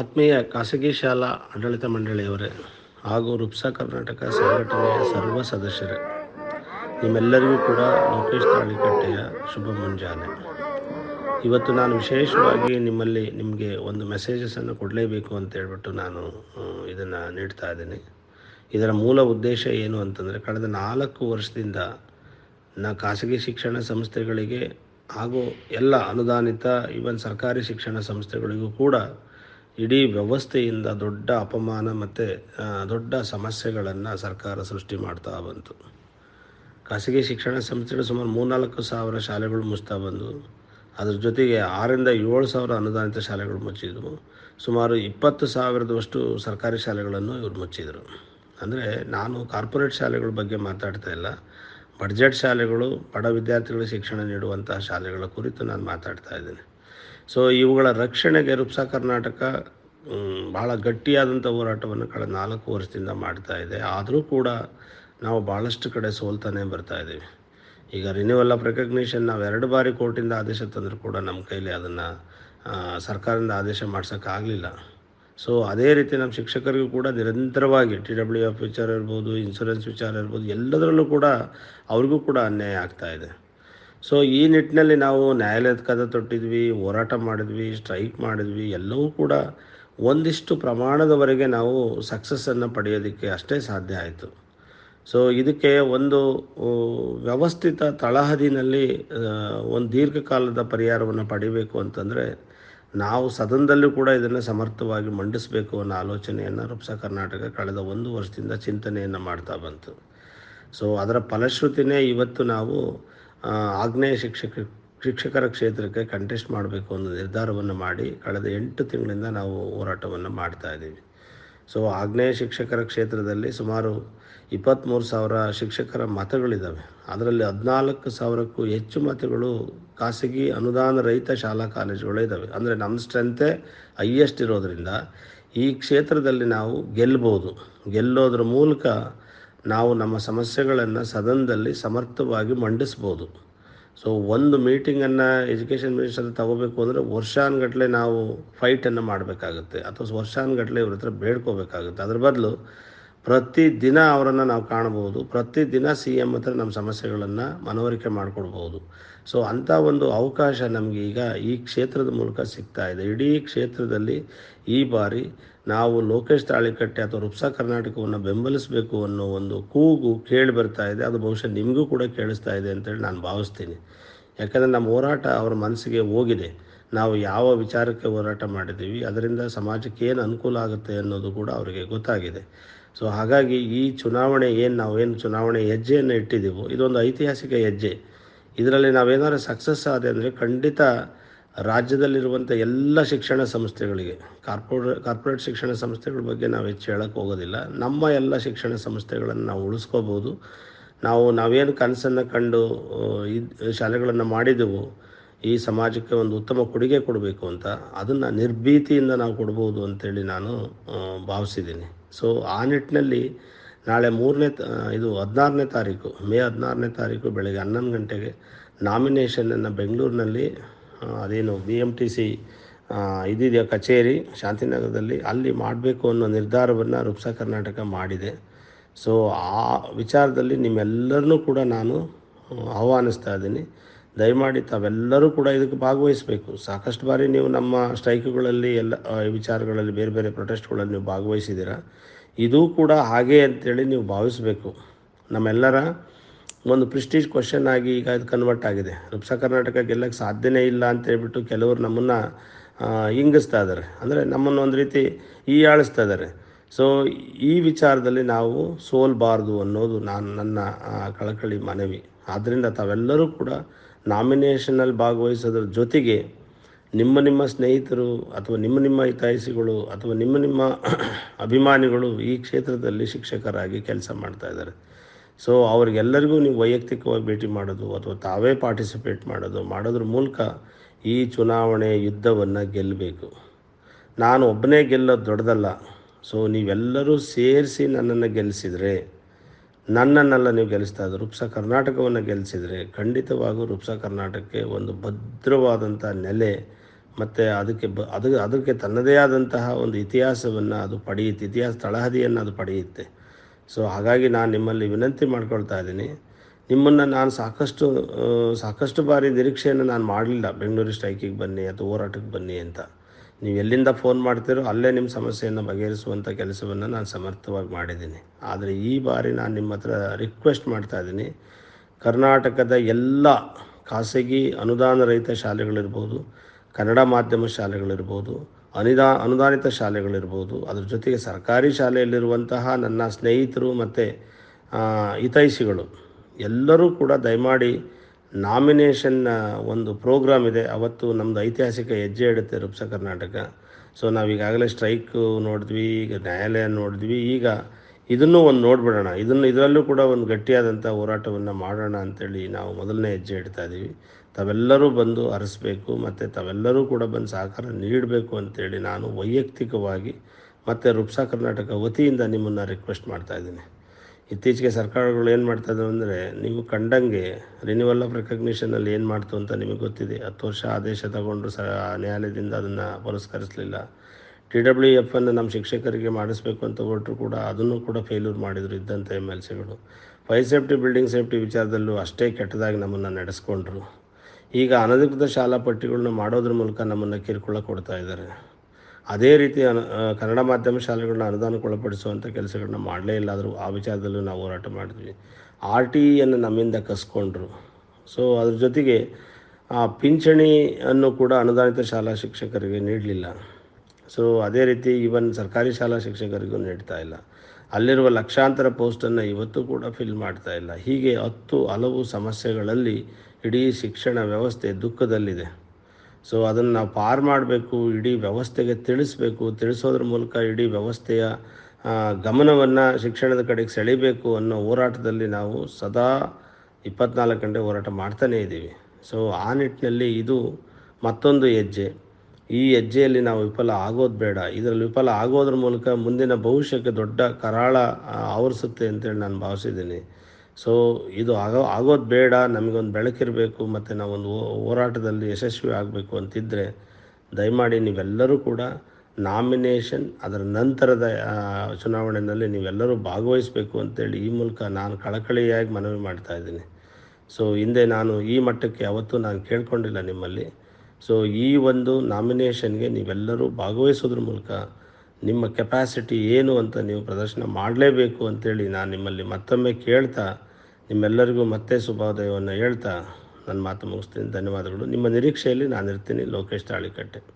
ಆತ್ಮೀಯ ಖಾಸಗಿ ಶಾಲಾ ಆಡಳಿತ ಮಂಡಳಿಯವರೇ ಹಾಗೂ ರುಪ್ಸಾ ಕರ್ನಾಟಕ ಸಂಘಟನೆಯ ಸರ್ವ ಸದಸ್ಯರೇ, ನಿಮ್ಮೆಲ್ಲರಿಗೂ ಕೂಡ ಲೋಕೇಶ್ ತಾಳಿಕಟ್ಟೆಯ ಶುಭ ಮುಂಜಾನೆ. ಇವತ್ತು ನಾನು ವಿಶೇಷವಾಗಿ ನಿಮ್ಮಲ್ಲಿ ನಿಮಗೆ ಒಂದು ಮೆಸೇಜಸನ್ನು ಕೊಡಲೇಬೇಕು ಅಂತ ಹೇಳ್ಬಿಟ್ಟು ನಾನು ಇದನ್ನು ನೀಡ್ತಾ ಇದ್ದೀನಿ. ಇದರ ಮೂಲ ಉದ್ದೇಶ ಏನು ಅಂತಂದರೆ, ಕಳೆದ ನಾಲ್ಕು ವರ್ಷದಿಂದ ನಾ ಖಾಸಗಿ ಶಿಕ್ಷಣ ಸಂಸ್ಥೆಗಳಿಗೆ ಹಾಗೂ ಎಲ್ಲ ಅನುದಾನಿತ ಈವನ್ ಸರ್ಕಾರಿ ಶಿಕ್ಷಣ ಸಂಸ್ಥೆಗಳಿಗೂ ಕೂಡ ಇಡೀ ವ್ಯವಸ್ಥೆಯಿಂದ ದೊಡ್ಡ ಅಪಮಾನ ಮತ್ತು ದೊಡ್ಡ ಸಮಸ್ಯೆಗಳನ್ನು ಸರ್ಕಾರ ಸೃಷ್ಟಿ ಮಾಡ್ತಾ ಬಂತು. ಖಾಸಗಿ ಶಿಕ್ಷಣ ಸಂಸ್ಥೆಗಳು ಸುಮಾರು ಮೂರ್ನಾಲ್ಕು ಸಾವಿರ ಶಾಲೆಗಳು ಮುಚ್ತಾ ಬಂದವು ಅದ್ರ ಜೊತೆಗೆ ಆರರಿಂದ ಏಳು ಸಾವಿರ ಅನುದಾನಿತ ಶಾಲೆಗಳು ಮುಚ್ಚಿದ್ವು ಸುಮಾರು ಇಪ್ಪತ್ತು ಸಾವಿರದಷ್ಟು ಸರ್ಕಾರಿ ಶಾಲೆಗಳನ್ನು ಇವರು ಮುಚ್ಚಿದರು. ಅಂದರೆ ನಾನು ಕಾರ್ಪೊರೇಟ್ ಶಾಲೆಗಳ ಬಗ್ಗೆ ಮಾತಾಡ್ತಾ ಇಲ್ಲ. ಬಡ್ಜೆಟ್ ಶಾಲೆಗಳು, ಬಡ ವಿದ್ಯಾರ್ಥಿಗಳಿಗೆ ಶಿಕ್ಷಣ ನೀಡುವಂತಹ ಶಾಲೆಗಳ ಕುರಿತು ನಾನು ಮಾತಾಡ್ತಾ ಇದ್ದೀನಿ. ಸೊ ಇವುಗಳ ರಕ್ಷಣೆಗೆ ರುಪ್ಸಾ ಕರ್ನಾಟಕ ಭಾಳ ಗಟ್ಟಿಯಾದಂಥ ಹೋರಾಟವನ್ನು ಕಳೆದ ನಾಲ್ಕು ವರ್ಷದಿಂದ ಮಾಡ್ತಾ ಇದೆ. ಆದರೂ ಕೂಡ ನಾವು ಭಾಳಷ್ಟು ಕಡೆ ಸೋಲ್ತಾನೆ ಬರ್ತಾ ಇದ್ದೀವಿ. ಈಗ ರಿನ್ಯೂವಲ್ ಆಫ್ ರೆಕಗ್ನಿಷನ್ ನಾವು ಎರಡು ಬಾರಿ ಕೋರ್ಟಿಂದ ಆದೇಶ ತಂದರೂ ಕೂಡ ನಮ್ಮ ಕೈಲಿ ಅದನ್ನು ಸರ್ಕಾರದಿಂದ ಆದೇಶ ಮಾಡ್ಸೋಕ್ಕಾಗಲಿಲ್ಲ ಸೊ ಅದೇ ರೀತಿ ನಮ್ಮ ಶಿಕ್ಷಕರಿಗೂ ಕೂಡ ನಿರಂತರವಾಗಿ ಟಿ ಡಬ್ಲ್ಯೂ ಎಫ್ ವಿಚಾರ ಇರ್ಬೋದು ಇನ್ಸೂರೆನ್ಸ್ ವಿಚಾರ ಇರ್ಬೋದು, ಎಲ್ಲದರಲ್ಲೂ ಕೂಡ ಅವ್ರಿಗೂ ಕೂಡ ಅನ್ಯಾಯ ಆಗ್ತಾ ಇದೆ. ಸೊ ಈ ನಿಟ್ಟಿನಲ್ಲಿ ನಾವು ನ್ಯಾಯಾಲಯದ ಕದ ತೊಟ್ಟಿದ್ವಿ, ಹೋರಾಟ ಮಾಡಿದ್ವಿ, ಸ್ಟ್ರೈಕ್ ಮಾಡಿದ್ವಿ, ಎಲ್ಲವೂ ಕೂಡ ಒಂದಿಷ್ಟು ಪ್ರಮಾಣದವರೆಗೆ ನಾವು ಸಕ್ಸಸ್ಸನ್ನು ಪಡೆಯೋದಕ್ಕೆ ಅಷ್ಟೇ ಸಾಧ್ಯ ಆಯಿತು. ಸೊ ಇದಕ್ಕೆ ಒಂದು ವ್ಯವಸ್ಥಿತ ತಳಹದಿನಲ್ಲಿ ಒಂದು ದೀರ್ಘಕಾಲದ ಪರಿಹಾರವನ್ನು ಪಡಿಬೇಕು ಅಂತಂದರೆ ನಾವು ಸದನದಲ್ಲೂ ಕೂಡ ಇದನ್ನು ಸಮರ್ಥವಾಗಿ ಮಂಡಿಸಬೇಕು ಅನ್ನೋ ಆಲೋಚನೆಯನ್ನು ರೂಪ್ಸ ಕರ್ನಾಟಕ ಕಳೆದ ಒಂದು ವರ್ಷದಿಂದ ಚಿಂತನೆಯನ್ನು ಮಾಡ್ತಾ ಬಂತು. ಸೊ ಅದರ ಫಲಶ್ರುತಿನೇ ಇವತ್ತು ನಾವು ಆಗ್ನೇಯ ಶಿಕ್ಷಕ, ಶಿಕ್ಷಕರ ಕ್ಷೇತ್ರಕ್ಕೆ ಕಂಟೆಸ್ಟ್ ಮಾಡಬೇಕು ಅನ್ನೋ ನಿರ್ಧಾರವನ್ನು ಮಾಡಿ ಕಳೆದ ಎಂಟು ತಿಂಗಳಿಂದ ನಾವು ಹೋರಾಟವನ್ನು ಮಾಡ್ತಾ ಇದ್ದೀವಿ. ಸೊ ಆಗ್ನೇಯ ಶಿಕ್ಷಕರ ಕ್ಷೇತ್ರದಲ್ಲಿ ಸುಮಾರು ಇಪ್ಪತ್ತ್ಮೂರು ಸಾವಿರ ಶಿಕ್ಷಕರ ಮತಗಳಿದ್ದಾವೆ ಅದರಲ್ಲಿ ಹದಿನಾಲ್ಕು ಸಾವಿರಕ್ಕೂ ಹೆಚ್ಚು ಮತಗಳು ಖಾಸಗಿ ಅನುದಾನ ರಹಿತ ಶಾಲಾ ಕಾಲೇಜುಗಳು ಇದ್ದಾವೆ ಅಂದರೆ ನಮ್ಮ ಸ್ಟ್ರೆಂತೆ ಹೈಯೆಸ್ಟ್ ಇರೋದರಿಂದ ಈ ಕ್ಷೇತ್ರದಲ್ಲಿ ನಾವು ಗೆಲ್ಬೋದು. ಗೆಲ್ಲೋದ್ರ ಮೂಲಕ ನಾವು ನಮ್ಮ ಸಮಸ್ಯೆಗಳನ್ನು ಸದನದಲ್ಲಿ ಸಮರ್ಥವಾಗಿ ಮಂಡಿಸ್ಬೋದು. ಸೊ ಒಂದು ಮೀಟಿಂಗನ್ನು ಎಜುಕೇಷನ್ ಮಿನಿಸ್ಟರ್ ತಗೋಬೇಕು ಅಂದರೆ ವರ್ಷಾನುಗಟ್ಲೆ ನಾವು ಫೈಟನ್ನು ಮಾಡಬೇಕಾಗುತ್ತೆ. ಅಥವಾ ವರ್ಷಾನುಗಟ್ಟಲೆ ಇವ್ರ ಹತ್ರ ಬೇಡ್ಕೋಬೇಕಾಗುತ್ತೆ. ಅದ್ರ ಬದಲು ಪ್ರತಿದಿನ ಅವರನ್ನು ನಾವು ಕಾಣ್ಬೋದು ಪ್ರತಿದಿನ ಸಿ ಎಂ ಹತ್ರ ನಮ್ಮ ಸಮಸ್ಯೆಗಳನ್ನು ಮನವರಿಕೆ ಮಾಡಿಕೊಡ್ಬೋದು ಸೊ ಅಂಥ ಒಂದು ಅವಕಾಶ ನಮಗೆ ಈಗ ಈ ಕ್ಷೇತ್ರದ ಮೂಲಕ ಸಿಗ್ತಾ ಇದೆ. ಇಡೀ ಕ್ಷೇತ್ರದಲ್ಲಿ ಈ ಬಾರಿ ನಾವು ಲೋಕೇಶ್ ತಾಳಿಕಟ್ಟೆ ಅಥವಾ ರುಪ್ಸಾ ಕರ್ನಾಟಕವನ್ನು ಬೆಂಬಲಿಸಬೇಕು ಅನ್ನೋ ಒಂದು ಕೂಗು ಕೇಳಿ ಬರ್ತಾ ಇದೆ. ಅದು ಬಹುಶಃ ನಿಮಗೂ ಕೂಡ ಕೇಳಿಸ್ತಾ ಇದೆ ಅಂತೇಳಿ ನಾನು ಭಾವಿಸ್ತೀನಿ. ಯಾಕಂದರೆ ನಮ್ಮ ಹೋರಾಟ ಅವರ ಮನಸ್ಸಿಗೆ ಹೋಗಿದೆ. ನಾವು ಯಾವ ವಿಚಾರಕ್ಕೆ ಹೋರಾಟ ಮಾಡಿದ್ದೀವಿ, ಅದರಿಂದ ಸಮಾಜಕ್ಕೆ ಏನು ಅನುಕೂಲ ಆಗುತ್ತೆ ಅನ್ನೋದು ಕೂಡ ಅವರಿಗೆ ಗೊತ್ತಾಗಿದೆ. ಸೊ ಹಾಗಾಗಿ ಈ ಚುನಾವಣೆ ಏನು ನಾವೇನು ಚುನಾವಣೆ ಹೆಜ್ಜೆಯನ್ನು ಇಟ್ಟಿದ್ದೀವೋ, ಇದೊಂದು ಐತಿಹಾಸಿಕ ಹೆಜ್ಜೆ. ಇದರಲ್ಲಿ ನಾವೇನಾದ್ರೂ ಸಕ್ಸಸ್ ಆದೆ ಅಂದರೆ ಖಂಡಿತ ರಾಜ್ಯದಲ್ಲಿರುವಂಥ ಎಲ್ಲ ಶಿಕ್ಷಣ ಸಂಸ್ಥೆಗಳಿಗೆ ಕಾರ್ಪೊರೇ ಕಾರ್ಪೊರೇಟ್ ಶಿಕ್ಷಣ ಸಂಸ್ಥೆಗಳ ಬಗ್ಗೆ ನಾವು ಹೆಚ್ಚು ಹೇಳಕ್ಕೆ ಹೋಗೋದಿಲ್ಲ. ನಮ್ಮ ಎಲ್ಲ ಶಿಕ್ಷಣ ಸಂಸ್ಥೆಗಳನ್ನು ನಾವು ಉಳಿಸ್ಕೋಬೋದು. ನಾವು ನಾವೇನು ಕನಸನ್ನು ಕಂಡು ಇದು, ಶಾಲೆಗಳನ್ನು ಮಾಡಿದೆವು ಈ ಸಮಾಜಕ್ಕೆ ಒಂದು ಉತ್ತಮ ಕೊಡುಗೆ ಕೊಡಬೇಕು ಅಂತ, ಅದನ್ನು ನಿರ್ಭೀತಿಯಿಂದ ನಾವು ಕೊಡ್ಬೋದು ಅಂತೇಳಿ ನಾನು ಭಾವಿಸಿದ್ದೀನಿ. ಸೊ ಆ ನಿಟ್ಟಿನಲ್ಲಿ ನಾಳೆ ಮೂರನೇ ಇದು ಹದಿನಾರನೇ ತಾರೀಕು, ಮೇ ಹದಿನಾರನೇ ತಾರೀಕು ಬೆಳಗ್ಗೆ ಹನ್ನೊಂದು ಗಂಟೆಗೆ ನಾಮಿನೇಷನನ್ನು ಬೆಂಗಳೂರಿನಲ್ಲಿ ಅದೇನು ಬಿ ಎಂ ಟಿ ಸಿ ಇದಿದೆಯಾ ಕಚೇರಿ ಶಾಂತಿನಗರದಲ್ಲಿ ಅಲ್ಲಿ ಮಾಡಬೇಕು ಅನ್ನೋ ನಿರ್ಧಾರವನ್ನು ರುಪ್ಸಾ ಕರ್ನಾಟಕ ಮಾಡಿದೆ. ಸೊ ಆ ವಿಚಾರದಲ್ಲಿ ನಿಮ್ಮೆಲ್ಲರನ್ನೂ ಕೂಡ ನಾನು ಆಹ್ವಾನಿಸ್ತಾ ಇದ್ದೀನಿ. ದಯಮಾಡಿ ತಾವೆಲ್ಲರೂ ಕೂಡ ಇದಕ್ಕೆ ಭಾಗವಹಿಸಬೇಕು. ಸಾಕಷ್ಟು ಬಾರಿ ನೀವು ನಮ್ಮ ಸ್ಟ್ರೈಕ್ಗಳಲ್ಲಿ ಎಲ್ಲ ವಿಚಾರಗಳಲ್ಲಿ ಬೇರೆ ಬೇರೆ ಪ್ರೊಟೆಸ್ಟ್ಗಳಲ್ಲಿ ನೀವು ಭಾಗವಹಿಸಿದ್ದೀರಾ. ಇದೂ ಕೂಡ ಹಾಗೆ ಅಂತೇಳಿ ನೀವು ಭಾವಿಸಬೇಕು. ನಮ್ಮೆಲ್ಲರ ಒಂದು ಪ್ರಿಸ್ಟೀಜ್ ಕ್ವಶನ್ ಆಗಿ ಈಗ ಇದು ಕನ್ವರ್ಟ್ ಆಗಿದೆ. ರುಪ್ಸ ಕರ್ನಾಟಕ ಗೆಲ್ಲಕ್ಕೆ ಸಾಧ್ಯನೇ ಇಲ್ಲ ಅಂತ ಹೇಳ್ಬಿಟ್ಟು ಕೆಲವರು ನಮ್ಮನ್ನು ಹಿಂಗಿಸ್ತಾ ಇದ್ದಾರೆ. ಅಂದರೆ ನಮ್ಮನ್ನು ಒಂದು ರೀತಿ ಈ ಆಳಿಸ್ತಾ ಇದ್ದಾರೆ. ಸೊ ಈ ವಿಚಾರದಲ್ಲಿ ನಾವು ಸೋಲ್ಬಾರ್ದು ಅನ್ನೋದು ನಾನು ನನ್ನ ಕಳಕಳಿ ಮನವಿ. ಆದ್ದರಿಂದ ತಾವೆಲ್ಲರೂ ಕೂಡ ನಾಮಿನೇಷನಲ್ಲಿ ಭಾಗವಹಿಸೋದ್ರ ಜೊತೆಗೆ ನಿಮ್ಮ ನಿಮ್ಮ ಸ್ನೇಹಿತರು ಅಥವಾ ನಿಮ್ಮ ನಿಮ್ಮ ಹಿತಾಯಿಸಿಗಳು ಅಥವಾ ನಿಮ್ಮ ನಿಮ್ಮ ಅಭಿಮಾನಿಗಳು ಈ ಕ್ಷೇತ್ರದಲ್ಲಿ ಶಿಕ್ಷಕರಾಗಿ ಕೆಲಸ ಮಾಡ್ತಾ ಇದ್ದಾರೆ. ಸೊ ಅವ್ರಿಗೆಲ್ಲರಿಗೂ ನೀವು ವೈಯಕ್ತಿಕವಾಗಿ ಭೇಟಿ ಮಾಡೋದು ಅಥವಾ ತಾವೇ ಪಾರ್ಟಿಸಿಪೇಟ್ ಮಾಡೋದು ಮಾಡೋದ್ರ ಮೂಲಕ ಈ ಚುನಾವಣೆ ಯುದ್ಧವನ್ನು ಗೆಲ್ಲಬೇಕು. ನಾನು ಒಬ್ಬನೇ ಗೆಲ್ಲೋದು ದೊಡ್ಡದಲ್ಲ. ಸೊ ನೀವೆಲ್ಲರೂ ಸೇರಿಸಿ ನನ್ನನ್ನು ಗೆಲ್ಲಿಸಿದರೆ ನನ್ನನ್ನೆಲ್ಲ ನೀವು ಗೆಲ್ಲಿಸ್ತಾ ಇದ್ದರು ರುಪ್ಸಾ ಕರ್ನಾಟಕವನ್ನು ಗೆಲ್ಲಿಸಿದರೆ ಖಂಡಿತವಾಗೂ ರುಪ್ಸಾ ಕರ್ನಾಟಕಕ್ಕೆ ಒಂದು ಭದ್ರವಾದಂಥ ನೆಲೆ ಮತ್ತು ಅದಕ್ಕೆ ಬ ಅದು ಅದಕ್ಕೆ ತನ್ನದೇ ಆದಂತಹ ಒಂದು ಇತಿಹಾಸವನ್ನು ಅದು ಪಡೆಯುತ್ತೆ, ಇತಿಹಾಸ ತಳಹದಿಯನ್ನು ಅದು ಪಡೆಯುತ್ತೆ. ಸೊ, ಹಾಗಾಗಿ ನಾನು ನಿಮ್ಮಲ್ಲಿ ವಿನಂತಿ ಮಾಡ್ಕೊಳ್ತಾ ಇದ್ದೀನಿ. ನಿಮ್ಮನ್ನು ನಾನು ಸಾಕಷ್ಟು ಸಾಕಷ್ಟು ಬಾರಿ ನಿರೀಕ್ಷೆಯನ್ನು ನಾನು ಮಾಡಲಿಲ್ಲ. ಬೆಂಗಳೂರು ಸ್ಟ್ರೈಕಿಗೆ ಬನ್ನಿ ಅಥವಾ ಹೋರಾಟಕ್ಕೆ ಬನ್ನಿ ಅಂತ. ನೀವು ಎಲ್ಲಿಂದ ಫೋನ್ ಮಾಡ್ತೀರೋ ಅಲ್ಲೇ ನಿಮ್ಮ ಸಮಸ್ಯೆಯನ್ನು ಬಗೆಹರಿಸುವಂಥ ಕೆಲಸವನ್ನು ನಾನು ಸಮರ್ಥವಾಗಿ ಮಾಡಿದ್ದೀನಿ. ಆದರೆ ಈ ಬಾರಿ ನಾನು ನಿಮ್ಮ ಹತ್ರ ರಿಕ್ವೆಸ್ಟ್ ಮಾಡ್ತಾ ಇದ್ದೀನಿ. ಕರ್ನಾಟಕದ ಎಲ್ಲ ಖಾಸಗಿ ಅನುದಾನ ರಹಿತ ಶಾಲೆಗಳಿರ್ಬೋದು, ಕನ್ನಡ ಮಾಧ್ಯಮ ಶಾಲೆಗಳಿರ್ಬೋದು, ಅನುದಾ ಅನುದಾನಿತ ಶಾಲೆಗಳಿರ್ಬೋದು, ಅದ್ರ ಜೊತೆಗೆ ಸರ್ಕಾರಿ ಶಾಲೆಯಲ್ಲಿರುವಂತಹ ನನ್ನ ಸ್ನೇಹಿತರು ಮತ್ತು ಹಿತೈಷಿಗಳು ಎಲ್ಲರೂ ಕೂಡ ದಯಮಾಡಿ ನಾಮಿನೇಷನ್ ಒಂದು ಪ್ರೋಗ್ರಾಮ್ ಇದೆ. ಅವತ್ತು ನಮ್ಮದು ಐತಿಹಾಸಿಕ ಹೆಜ್ಜೆ ಇಡುತ್ತೆ ರುಪ್ಸ ಕರ್ನಾಟಕ. ಸೊ ನಾವು ಈಗಾಗಲೇ ಸ್ಟ್ರೈಕು ನೋಡಿದ್ವಿ, ಈಗ ನ್ಯಾಯಾಲಯ ನೋಡಿದ್ವಿ. ಈಗ ಇದನ್ನು ಒಂದು ನೋಡಿಬಿಡೋಣ. ಇದನ್ನು, ಇದರಲ್ಲೂ ಕೂಡ ಒಂದು ಗಟ್ಟಿಯಾದಂಥ ಹೋರಾಟವನ್ನು ಮಾಡೋಣ ಅಂತೇಳಿ ನಾವು ಮೊದಲನೇ ಹೆಜ್ಜೆ ಇಡ್ತಾ ಇದ್ದೀವಿ ತಾವೆಲ್ಲರೂ ಬಂದು ಅರಸಬೇಕು, ಮತ್ತು ತಾವೆಲ್ಲರೂ ಕೂಡ ಬಂದು ಸಹಕಾರ ನೀಡಬೇಕು ಅಂತೇಳಿ ನಾನು ವೈಯಕ್ತಿಕವಾಗಿ ಮತ್ತು ರುಪ್ಸಾ ಕರ್ನಾಟಕ ವತಿಯಿಂದ ನಿಮ್ಮನ್ನು ರಿಕ್ವೆಸ್ಟ್ ಮಾಡ್ತಾ ಇದ್ದೀನಿ. ಇತ್ತೀಚೆಗೆ ಸರ್ಕಾರಗಳು ಏನು ಮಾಡ್ತಾ ಇದ್ದಾವೆ ಅಂದರೆ, ನೀವು ಕಂಡಂಗೆ ರಿನ್ಯೂವಲ್ ಆಫ್ ರೆಕಗ್ನಿಷನಲ್ಲಿ ಏನು ಮಾಡ್ತು ಅಂತ ನಿಮಗೆ ಗೊತ್ತಿದೆ. ಹತ್ತು ವರ್ಷ ಆದೇಶ ತಗೊಂಡು ಸ, ನ್ಯಾಯಾಲಯದಿಂದ ಅದನ್ನು ಪುರಸ್ಕರಿಸಲಿಲ್ಲ. ಟಿ ಡಬ್ಲ್ಯೂ ಎಫ್ ಅನ್ನು ನಮ್ಮ ಶಿಕ್ಷಕರಿಗೆ ಮಾಡಿಸ್ಬೇಕು ಅಂತ ಹೊರಟರು ಕೂಡ ಅದನ್ನು ಕೂಡ ಫೇಲ್ಯೂರ್ ಮಾಡಿದರು ಇದ್ದಂಥ ಎಂ ಎಲ್ ಸಿಗಳು ಫೈರ್ ಸೇಫ್ಟಿ ಬಿಲ್ಡಿಂಗ್ ಸೇಫ್ಟಿ ವಿಚಾರದಲ್ಲೂ ಅಷ್ಟೇ ಕೆಟ್ಟದಾಗಿ ನಮ್ಮನ್ನು ನಡೆಸ್ಕೊಂಡ್ರು. ಈಗ ಅನಧಿಕೃತ ಶಾಲಾ ಪಟ್ಟಿಗಳನ್ನ ಮಾಡೋದ್ರ ಮೂಲಕ ನಮ್ಮನ್ನು ಕಿರುಕುಳ ಕೊಡ್ತಾ ಇದ್ದಾರೆ. ಅದೇ ರೀತಿ ಅನು ಕನ್ನಡ ಮಾಧ್ಯಮ ಶಾಲೆಗಳನ್ನ ಅನುದಾನಕ್ಕೊಳಪಡಿಸುವಂಥ ಕೆಲಸಗಳನ್ನ ಮಾಡಲೇ ಇಲ್ಲ. ಆದರೂ ಆ ವಿಚಾರದಲ್ಲೂ ನಾವು ಹೋರಾಟ ಮಾಡಿದ್ವಿ. ಆರ್ ಟಿ ಇಯನ್ನು ನಮ್ಮಿಂದ ಕಸ್ಕೊಂಡ್ರು. ಸೊ ಅದ್ರ ಜೊತೆಗೆ, ಆ, ಪಿಂಚಣಿಯನ್ನು ಕೂಡ ಅನುದಾನಿತ ಶಾಲಾ ಶಿಕ್ಷಕರಿಗೆ ನೀಡಲಿಲ್ಲ. ಸೊ ಅದೇ ರೀತಿ ಈವನ್ ಸರ್ಕಾರಿ ಶಾಲಾ ಶಿಕ್ಷಕರಿಗೂ ನೀಡ್ತಾ ಇಲ್ಲ. ಅಲ್ಲಿರುವ ಲಕ್ಷಾಂತರ ಪೋಸ್ಟನ್ನು ಇವತ್ತು ಕೂಡ ಫಿಲ್ ಮಾಡ್ತಾ ಇಲ್ಲ. ಹೀಗೆ ಹತ್ತು ಹಲವು ಸಮಸ್ಯೆಗಳಲ್ಲಿ ಇಡೀ ಶಿಕ್ಷಣ ವ್ಯವಸ್ಥೆ ದುಃಖದಲ್ಲಿದೆ. ಸೊ ಅದನ್ನು ನಾವು ಪಾರು ಮಾಡಬೇಕು, ಇಡೀ ವ್ಯವಸ್ಥೆಗೆ ತಿಳಿಸ್ಬೇಕು, ತಿಳಿಸೋದ್ರ ಮೂಲಕ ಇಡೀ ವ್ಯವಸ್ಥೆಯ ಗಮನವನ್ನು ಶಿಕ್ಷಣದ ಕಡೆಗೆ ಸೆಳಿಬೇಕು ಅನ್ನೋ ಹೋರಾಟದಲ್ಲಿ ನಾವು ಸದಾ ಇಪ್ಪತ್ನಾಲ್ಕು ಗಂಟೆ ಹೋರಾಟ ಮಾಡ್ತಾನೇ ಇದ್ದೀವಿ. ಸೊ ಆ ನಿಟ್ಟಿನಲ್ಲಿ ಇದು ಮತ್ತೊಂದು ಹೆಜ್ಜೆ. ಈ ಹೆಜ್ಜೆಯಲ್ಲಿ ನಾವು ವಿಫಲ ಆಗೋದು ಬೇಡ. ಇದರಲ್ಲಿ ವಿಫಲ ಆಗೋದ್ರ ಮೂಲಕ ಮುಂದಿನ ಭವಿಷ್ಯಕ್ಕೆ ದೊಡ್ಡ ಕರಾಳ ಆವರಿಸುತ್ತೆ ಅಂತೇಳಿ ನಾನು ಭಾವಿಸಿದ್ದೀನಿ. ಸೊ ಇದು ಆಗೋ, ಆಗೋದು ಬೇಡ, ನಮಗೊಂದು ಬೆಳಕಿರಬೇಕು ಮತ್ತು ನಾವೊಂದು ಹೋರಾಟದಲ್ಲಿ ಯಶಸ್ವಿ ಆಗಬೇಕು ಅಂತಿದ್ದರೆ ದಯಮಾಡಿ ನೀವೆಲ್ಲರೂ ಕೂಡ ನಾಮಿನೇಷನ್ ಅದರ ನಂತರದ ಚುನಾವಣೆಯಲ್ಲಿ ನೀವೆಲ್ಲರೂ ಭಾಗವಹಿಸಬೇಕು ಅಂತೇಳಿ ಈ ಮೂಲಕ ನಾನು ಕಳಕಳಿಯಾಗಿ ಮನವಿ ಮಾಡ್ತಾ ಇದ್ದೀನಿ. ಸೊ ಹಿಂದೆ ನಾನು ಈ ಮಟ್ಟಕ್ಕೆ ಯಾವತ್ತೂ ನಾನು ಕೇಳ್ಕೊಂಡಿಲ್ಲ ನಿಮ್ಮಲ್ಲಿ. ಸೊ ಈ ಒಂದು ನಾಮಿನೇಷನ್ಗೆ ನೀವೆಲ್ಲರೂ ಭಾಗವಹಿಸೋದ್ರ ಮೂಲಕ ನಿಮ್ಮ ಕೆಪಾಸಿಟಿ ಏನು ಅಂತ ನೀವು ಪ್ರದರ್ಶನ ಮಾಡಲೇಬೇಕು ಅಂತೇಳಿ ನಾನು ನಿಮ್ಮಲ್ಲಿ ಮತ್ತೊಮ್ಮೆ ಕೇಳ್ತಾ ನಿಮ್ಮೆಲ್ಲರಿಗೂ ಮತ್ತೆ ಶುಭೋದಯವನ್ನು ಹೇಳ್ತಾ ನನ್ನ ಮಾತು ಮುಗಿಸ್ತೀನಿ. ಧನ್ಯವಾದಗಳು. ನಿಮ್ಮ ನಿರೀಕ್ಷೆಯಲ್ಲಿ ನಾನು ಇರ್ತೀನಿ ಲೋಕೇಶ್ ತಾಳಿಕಟ್ಟೆ.